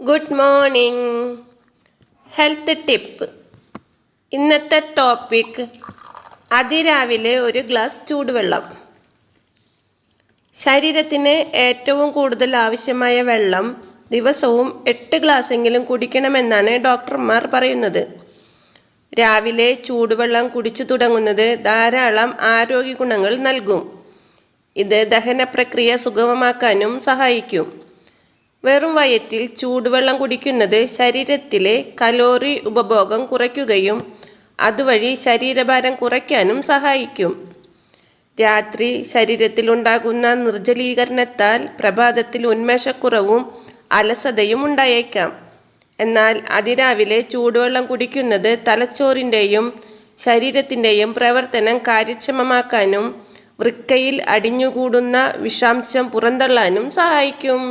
Good morning health tip ഇന്നത്തെ topic അതിരാവിലെ ഒരു ഗ്ലാസ് ചൂടുവെള്ളം. ശരീരത്തിന് ഏറ്റവും കൂടുതൽ ആവശ്യമായ വെള്ളം ദിവസവും എട്ട് ഗ്ലാസ്സെങ്കിലും കുടിക്കണമെന്നാണ് ഡോക്ടർമാർ പറയുന്നത്. രാവിലെ ചൂടുവെള്ളം കുടിച്ചു തുടങ്ങുന്നത് ധാരാളം ആരോഗ്യ ഗുണങ്ങൾ നൽകും. ഇത് ദഹന പ്രക്രിയ സുഗമമാക്കാനും സഹായിക്കും. വെറും വയറ്റിൽ ചൂടുവെള്ളം കുടിക്കുന്നത് ശരീരത്തിലെ കലോറി ഉപഭോഗം കുറയ്ക്കുകയും അതുവഴി ശരീരഭാരം കുറയ്ക്കാനും സഹായിക്കും. രാത്രി ശരീരത്തിലുണ്ടാകുന്ന നിർജലീകരണത്താൽ പ്രഭാതത്തിൽ ഉന്മേഷക്കുറവും അലസതയും ഉണ്ടായേക്കാം. എന്നാൽ അതിരാവിലെ ചൂടുവെള്ളം കുടിക്കുന്നത് തലച്ചോറിന്റെയും ശരീരത്തിന്റെയും പ്രവർത്തനം കാര്യക്ഷമമാക്കാനും വൃക്കയിൽ അടിഞ്ഞുകൂടുന്ന വിഷാംശം പുറന്തള്ളാനും സഹായിക്കും.